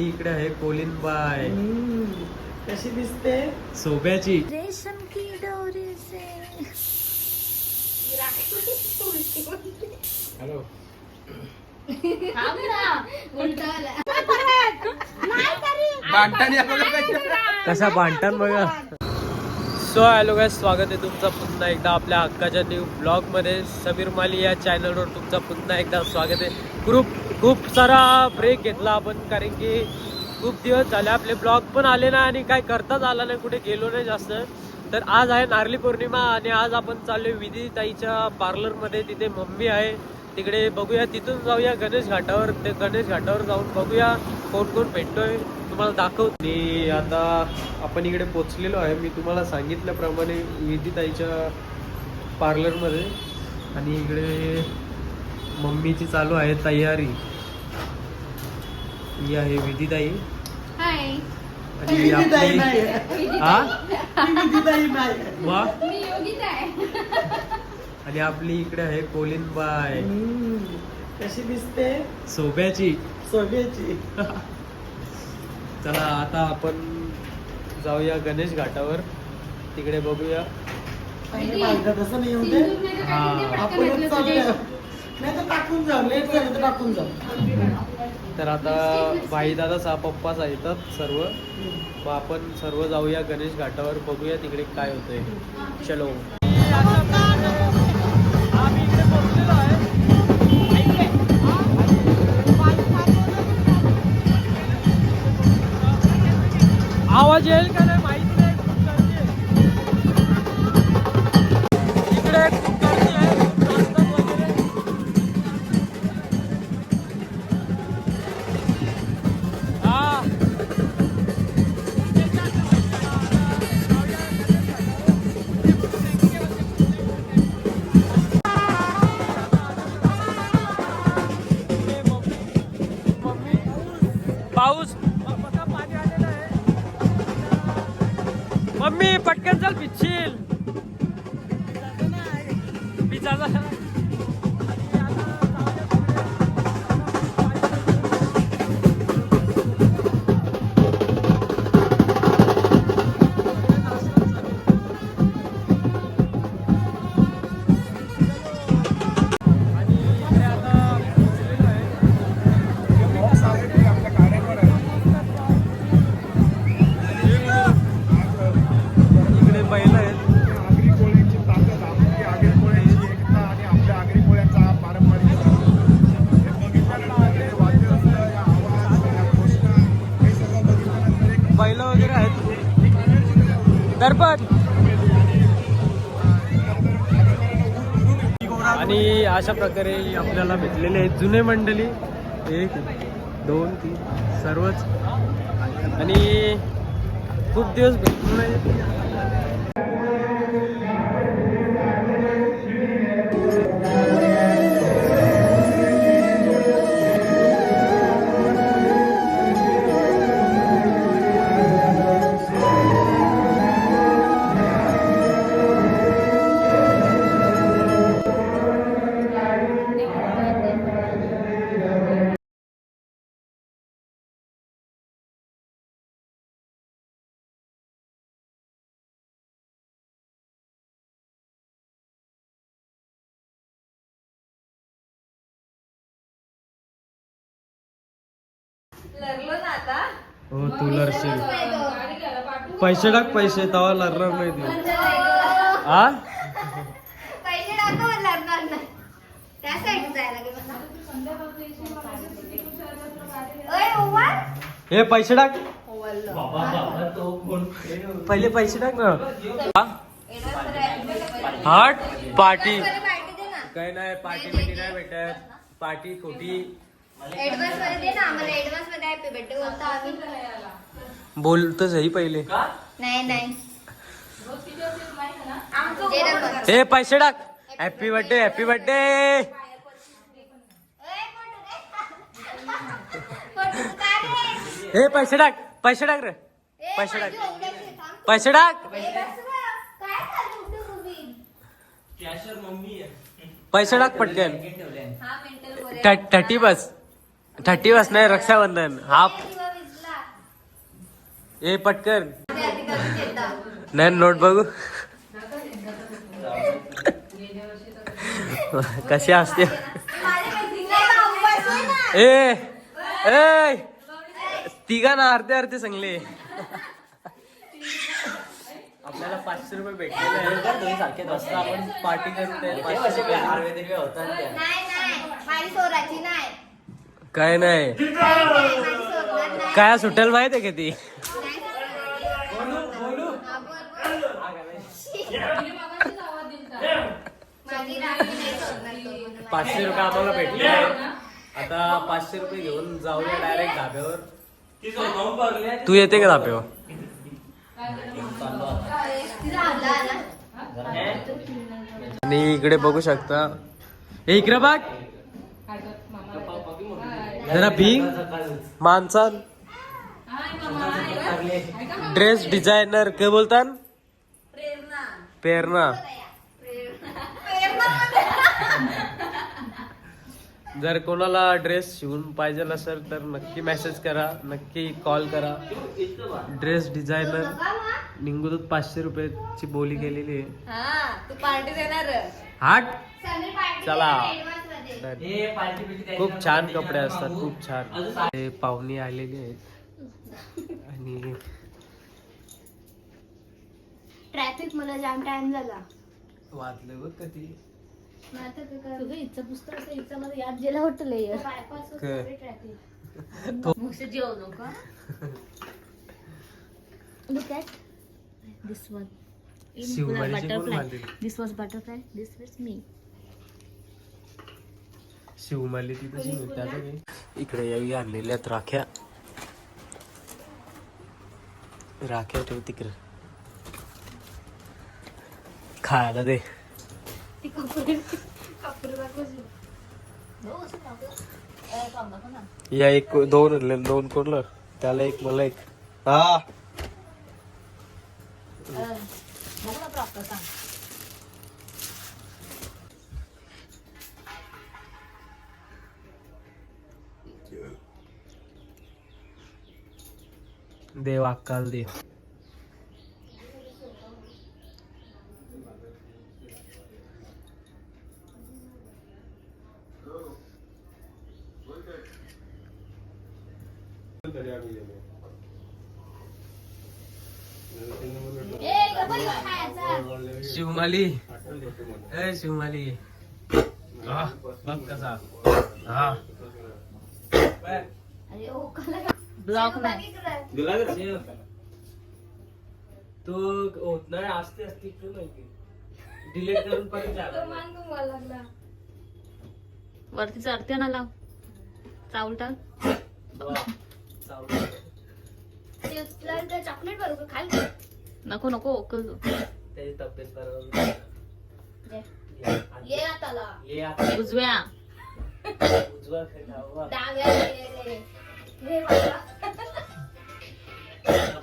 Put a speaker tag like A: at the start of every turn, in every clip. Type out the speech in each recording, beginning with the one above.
A: इकडे आहे कोलिनबाय
B: हम्म. कशी दिसते?
A: सोब्याची.
C: रेशम की डोरी से.
A: हॅलो कसा बांधतात बघा. सो हॅलो गाय स्वागत आहे तुमचं पुन्हा एकदा आपल्या हक्काच्या न्यू ब्लॉगमध्ये समीर माली या चॅनलवर तुमचं पुन्हा एकदा स्वागत आहे. खूप खूप सारा ब्रेक घेतला आपण कारण की खूप दिवस झाले आपले ब्लॉग पण आले नाही आणि काय करताच आला नाही कुठे गेलो नाही जास्त. तर आज आहे नारली पौर्णिमा आणि आज आपण चाललो विधी ताईच्या पार्लरमध्ये तिथे मम्मी आहे. तिकडे बघूया तिथून जाऊया गणेश घाटावर. ते गणेश घाटावर जाऊन बघूया कोण कोण भेटतोय. तुम्हाला दाखव आणि आता आपण इकडे पोचलेलो आहे. मी तुम्हाला सांगितल्याप्रमाणे विधिताईच्या पार्लरमध्ये आणि इकडे मम्मीची चालू आहे तयारी. ही आहे विधिताई.
C: हाय.
A: आणि आपली हा वा.
C: मी योगिता आहे.
A: आणि आपली इकडे आहे कोलिनबाय
B: हम्म. कशी दिसते?
A: सोब्याची.
B: सोन्याची
A: चला आता आपण जाऊया गणेश घाटावर. तिकडे बघूया.
B: तसं नाही
A: हा.
B: चालूया. नाही तर टाकून जाऊ लेट झालं तर टाकून जाऊ
A: तर आता भाई दादा पप्पा येतात सर्व. मग आपण सर्व जाऊया गणेश घाटावर बघूया तिकडे काय होतंय. चलो. आवाज येईल का नाही माहीत नाही आहेत
D: आणि
A: अशा प्रकारे आपल्याला भेटलेले आहेत जुने मंडळी. एक दोन तीन सर्वच. आणि खूप दिवस भेटलो हो तू लरशील. पैसे टाक पैसे तवा लरणार नाही तू. आ?
C: पैसे टाका नाही. त्या साईड जायला.
A: हे पैसे टाक. पहिले पैसे टाक ना. हा? हाट पार्टी. काय नाही पार्टी बिटी नाही भेटत. पार्टी खोटी.
C: ऍडव्हान्समध्ये दे ना आम्हाला ऍडव्हान्समध्ये हॅपी बर्थडे बोलतो आम्ही.
A: बोलतो सही पहिले.
C: नाही नाही. दे ना मग.
A: हे पैसे टाक. हॅपी बर्थडे हॅपी बर्थडे
C: ओय, फोटो दे. फोटो काढ रे.
A: हे पैसे टाक पैसे टाक रे.
C: ए,
A: पैसे
C: माझी
A: टाक.
C: आहे, थांब.
A: पैसे टाक.
C: ए, बस गं. काय चालू होतं तुम्ही?
A: पैसे टाक पटकन.
C: हा.
A: थर्टी बस. थर्टी बस नाही रक्षाबंधन. हाफ. ए पटकन.
C: करून देतात.
A: नाही नोट बघू. कशी असते. ए ए तिघा ना अर्धे अर्धे सांगले. आपल्याला पाचशे रुपये भेटले आपण पार्टी करते पाचशे रुपये
C: नाही नाही माझी सोराची नाही
A: काय नाही. काय सुटेल माहीत आहे का ती? पाचशे रुपये आम्हाला भेटले. आता पाचशे रुपये घेऊन जाऊया डायरेक्ट धाब्यावर. तू येते का धाब्यावर? आणि इकडे बघू शकता. हे इकडे बघ. जरा भिंग माणसा ड्रेस डिझायनर काय बोलतात प्रेरणा. जर कोणाला ड्रेस शिवून पाहिजे असेल तर नक्की मेसेज करा नक्की कॉल करा. ड्रेस डिझायनर निंगुदूत पाचशे रुपयाची बोली केलेली आहे.
C: हा
A: चला.
C: मध्ये.
A: खूप छान कपडे असतात खूप छान ते पाहुणे आलेले आहेत आणि
C: ट्रॅफिक मला जाम टाइम झाला
A: वाजलं बघ कधी
E: तुझं इच्छा पुस्तक असं इच्छा मला याद गेला होतं लय मुसे जेवलो का Look at this one. In butterfly.
A: बांधलेली?
E: This was butterfly. This was me.
A: शिवमाली ती तशी मिळते आता काही. इकडे यावी आणलेल्या राख्या. राख्या ठेव तिकडे. खायला दे. या एक दोन आणले दोन कोणलं त्याला एक मला एक. हा. देव अक्काल दे शिवमाली. ए शिवमाली. हा, बघ कसा. हा.
E: ब्लॉक नाही.
A: शिव. तू होत नाही असते असते तू माहिती डिलीट करून परत झाला.
E: वरती चढते ना लाव. चावल टाक.
A: वा, चावलं.
C: चॉकलेट बरोबर खाल
E: नको नको ओकल
A: त्याची तब्येत बरोबर
C: ये आताला.
A: ये आता.
E: उजव्या.
A: उजवा
C: डाव्या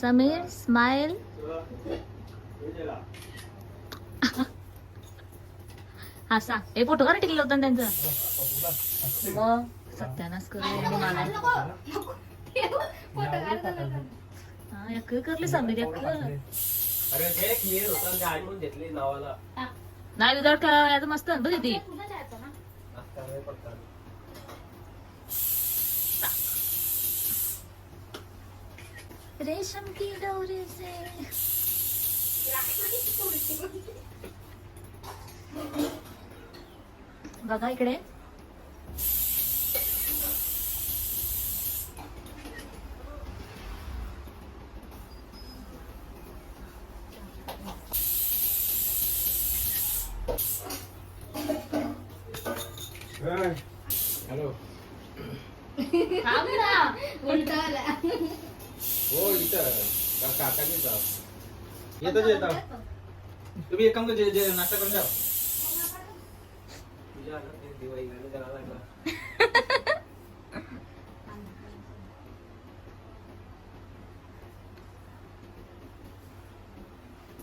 E: समीर एक
A: अरे जे क्लिअर होता ते आठवून घेतली नावाला.
E: नाही विदाउट याचं मस्त बघ ती
A: आता नाही पडतात.
E: रेशम की डोरी से। बघा इकडे.
A: हॅलो
C: उलटा.
A: हो इथं
F: येतच येता. तुम्ही एक काम कर जे- जे नाश्ता करून द्या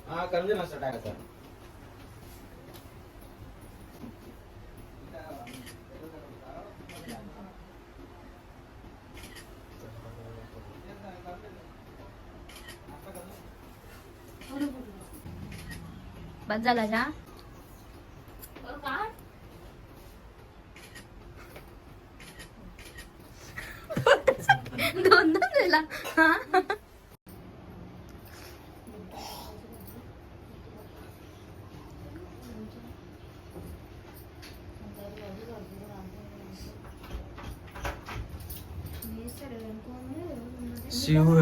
F: हा करून दे नाश्ता टाकायचा.
E: बस झाला जा दोन दोन दिला हा
A: शिव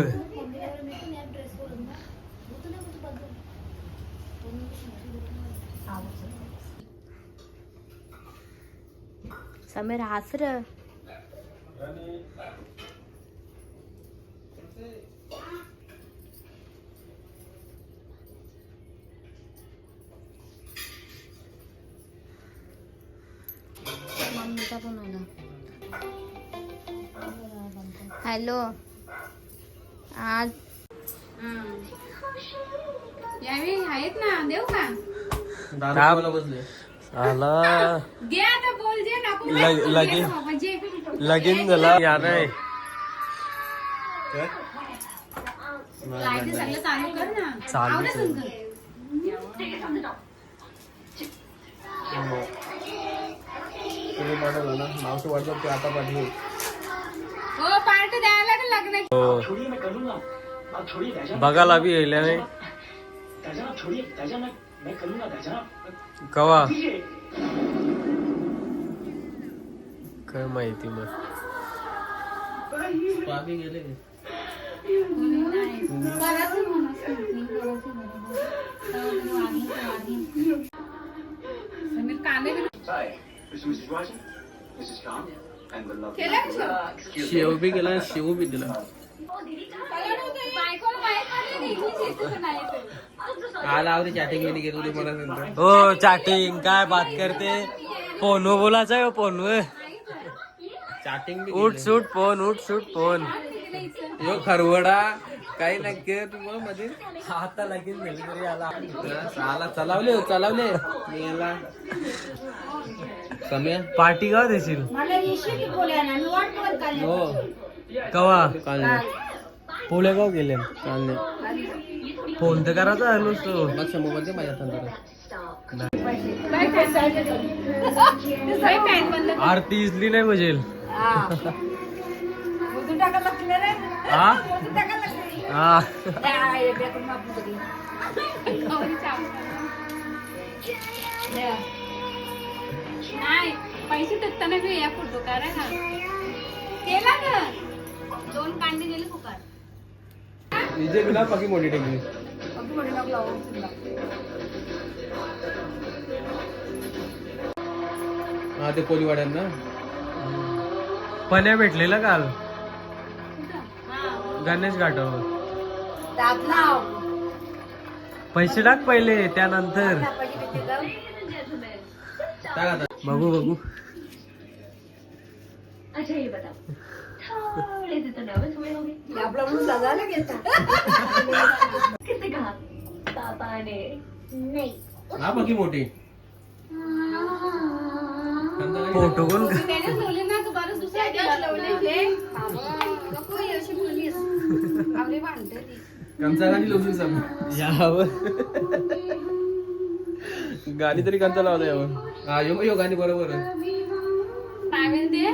E: समीर हास र मम्मीचा पण आला हॅलो आज
G: यावेळी आहेत ना देऊ का
A: दादा
F: बसले
A: आला.
G: दे आता बोल जे नको
A: लग- लगीन लगीन झाला या नाही
G: काय ते सगळं चालू कर ना.
A: चालू
G: आवडत
A: कर.
G: तुमचं?
F: तुम्ही पाठवलं ना? मावशी वाटतं ते आता पाठवू
G: हो पार्टी द्यायला
A: हो. बघायला बी येईल नाही
G: म्हणून. समीर कांदे बिन- केलं का शेव?
F: शेव बी गेला शेव बी दिला आला आवडी चॅटिंगमध्ये गेलो मला नंतर.
A: हो चॅटिंग काय बात करते? फोनवर बोलायचं आहे फोनवर.
F: चॅटिंग
A: उठ सूट फोन उठ सूट फोन.
F: यो खरवडा काही नाही तुम्हाला मध्ये?
A: आता लगीन झाली तरी आला
F: आला चलावले चलावले. मी याला समय
A: पार्टी का देशील?
B: मला येशील की बोलया ना मी वाट बघत काय
F: हो.
A: कवा? का गेले. फोन तर करायचा आहे नुसतो?
F: लक्ष मोबाईल दे माझ्या तंत्र.
A: आरती इजली नाही हा हा
B: हे
G: आवडीला. नाही पैसे टाकताना बी या फोटो ना केला ना दोन कांदे गेले फुकाट.
F: विजय बिना पकी मोठी टेकली
B: अगदी मोठी नको लावू, उचलून लाव.
F: हा ते कोलीवाड्यांना?
A: पण्या भेटलेला काल गणेश घाटावर. पैसे टाक पहिले त्यानंतर.
F: टाक आता.
A: बघू बघू.
B: हे आपलं म्हणून.
F: हा पकी मोठी.
A: फोटो कोण का-
G: त्याने ठेवले ना तू बरं दुसऱ्या दिवस लावले नको हे अशी बोललीस आपली भांडते ती.
F: कंचा गाणी सांग तरी कंचा लावला यावर. हा यो यो गाणी बरोबर आहे.
G: पावेल दे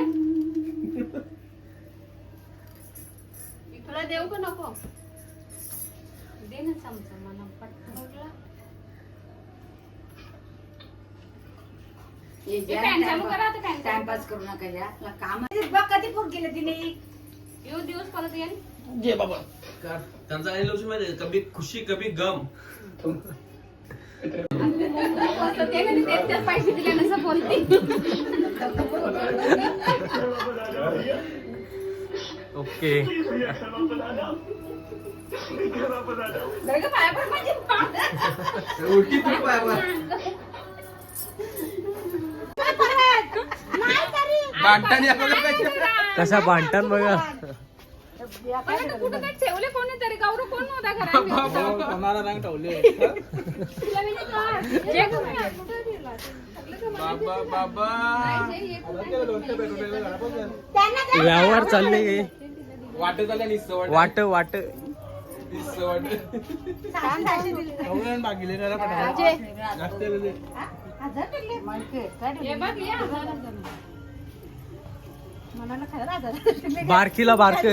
G: देऊ का नको? दे ना चमचा मला पटकन.
B: टाइमपास करू नका काम आहे. बघ कधी फोन केलं तिने
G: येऊ दिवस परत येईल.
F: जे बाबा. त्यांचा गाणी लोसून माहिती कभी खुशी कभी गम.
G: पैसे दिले नसं बोलते.
A: ओके.
F: उलटी तू
A: कसा बांधतात बघा
G: ठेवले कोणी तरी गौरव कोण नव्हता घरात
F: कोणाला नाही ठेवले. बाबा
A: व्यवहार चालले गे
F: वाट निस्स वाट
A: वाट.
F: बागिले
G: हजार.
A: बारकीला बारक?